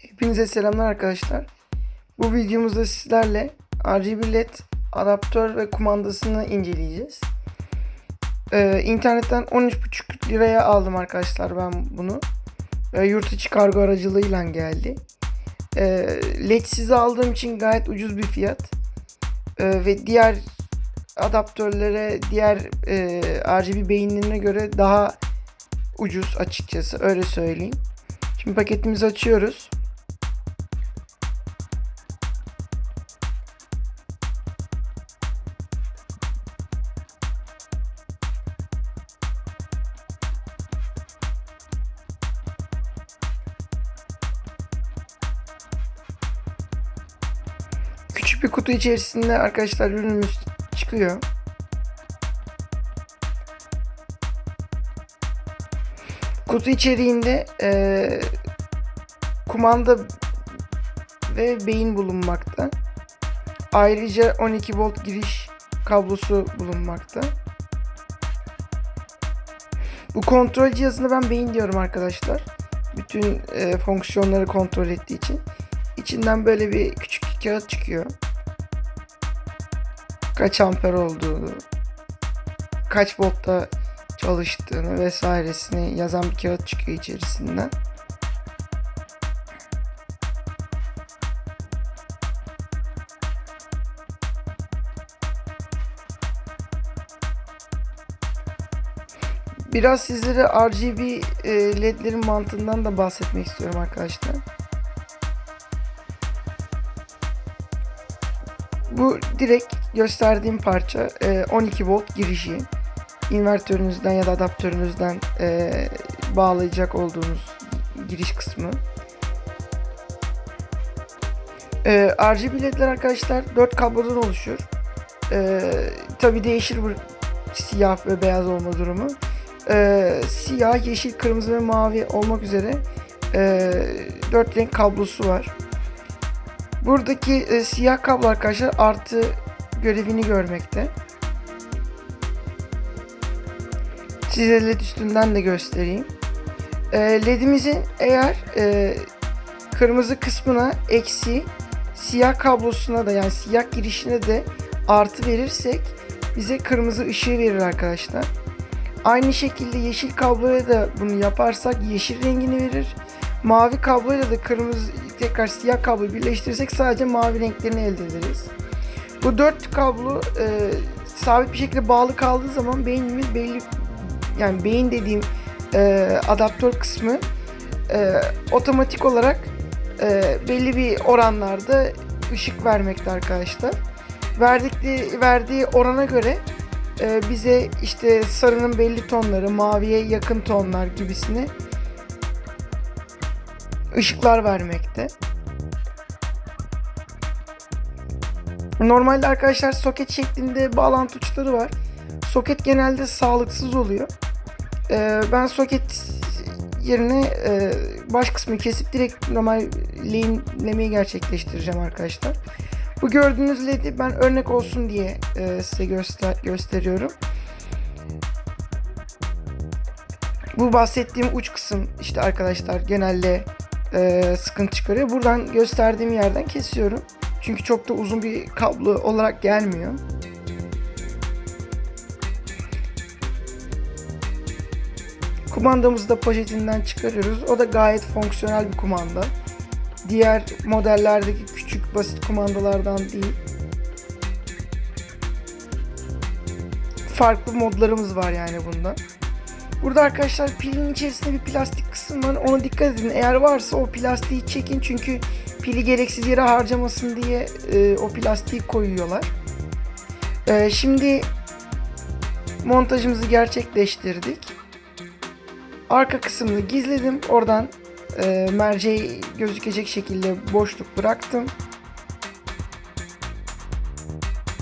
Hepinize selamlar arkadaşlar. Bu videomuzda sizlerle RGB LED adaptör ve kumandasını inceleyeceğiz. Ee, internetten 13,5 liraya aldım arkadaşlar ben bunu. Ee, yurt içi kargo aracılığıyla geldi. Ee, LED'siz aldığım için gayet ucuz bir fiyat. Ee, ve diğer adaptörlere, diğer e, RGB beyinlerine göre daha ucuz açıkçası öyle söyleyeyim. Şimdi paketimizi açıyoruz. Küçük bir kutu içerisinde arkadaşlar ürünümüz çıkıyor. Kutu içeriğinde eee, kumanda ve beyin bulunmakta. Ayrıca 12 volt giriş kablosu bulunmakta. Bu kontrol cihazına ben beyin diyorum arkadaşlar. Bütün eee, fonksiyonları kontrol ettiği için. İçinden böyle bir küçük bir kağıt çıkıyor. Kaç amper olduğunu, kaç voltta çalıştığını vesairesini yazan bir kağıt çıkıyor içerisinden. Biraz sizlere RGB e, ledlerin mantığından da bahsetmek istiyorum arkadaşlar. Bu direkt gösterdiğim parça e, 12 volt girişi. İnvertörünüzden ya da adaptörünüzden e, bağlayacak olduğunuz giriş kısmı. E, RGB ledler arkadaşlar 4 kablodan oluşur. E, Tabi değişir bu siyah ve beyaz olma durumu. E, siyah, yeşil, kırmızı ve mavi olmak üzere e, 4 renk kablosu var. Buradaki e, siyah kablo arkadaşlar artı görevini görmekte. Size led üstünden de göstereyim. E, ledimizin eğer e, kırmızı kısmına eksi siyah kablosuna da yani siyah girişine de artı verirsek bize kırmızı ışığı verir arkadaşlar. Aynı şekilde yeşil kabloya da bunu yaparsak yeşil rengini verir. Mavi kabloyla da kırmızı tekrar siyah kabloyu birleştirirsek sadece mavi renklerini elde ederiz. Bu dört kablo e, sabit bir şekilde bağlı kaldığı zaman beynimiz belli yani beyin dediğim e, adaptör kısmı e, otomatik olarak e, belli bir oranlarda ışık vermekte arkadaşlar. Verdikleri, verdiği orana göre e, bize işte sarının belli tonları, maviye yakın tonlar gibisini ışıklar vermekte. Normalde arkadaşlar soket şeklinde bağlantı uçları var. Soket genelde sağlıksız oluyor. Ee, ben soket yerine e, baş kısmı kesip direkt normal lehimlemeyi gerçekleştireceğim arkadaşlar. Bu gördüğünüz ledi ben örnek olsun diye e, size göster gösteriyorum. Bu bahsettiğim uç kısım işte arkadaşlar genelde e, sıkıntı çıkarıyor. Buradan gösterdiğim yerden kesiyorum. Çünkü çok da uzun bir kablo olarak gelmiyor. Kumandamızı da poşetinden çıkarıyoruz. O da gayet fonksiyonel bir kumanda. Diğer modellerdeki küçük basit kumandalardan değil. Farklı modlarımız var yani bunda. Burada arkadaşlar pilin içerisinde bir plastik kısım var. Ona dikkat edin. Eğer varsa o plastiği çekin çünkü pili gereksiz yere harcamasın diye e, o plastiği koyuyorlar. E, şimdi montajımızı gerçekleştirdik. Arka kısmını gizledim. Oradan e, merceği gözükecek şekilde boşluk bıraktım.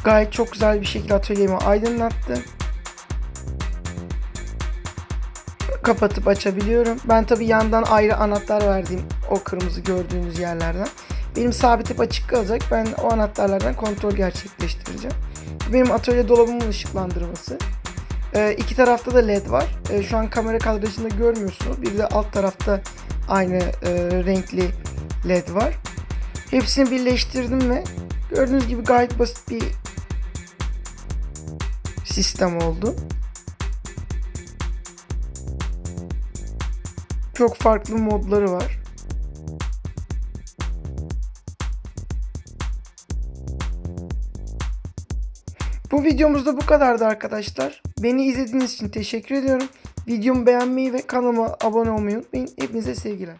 Gayet çok güzel bir şekilde atölyemi aydınlattı. Kapatıp açabiliyorum. Ben tabi yandan ayrı anahtar verdim o kırmızı gördüğünüz yerlerden. Benim sabitip açık kalacak. Ben o anahtarlardan kontrol gerçekleştireceğim. Benim atölye dolabımın ışıklandırması. Ee, iki tarafta da led var. Ee, şu an kamera kadrajında görmüyorsunuz. Bir de alt tarafta aynı e, renkli led var. Hepsini birleştirdim ve gördüğünüz gibi gayet basit bir sistem oldu. Çok farklı modları var. Bu videomuzda bu kadardı arkadaşlar. Beni izlediğiniz için teşekkür ediyorum. Videomu beğenmeyi ve kanalıma abone olmayı unutmayın. Hepinize sevgiler.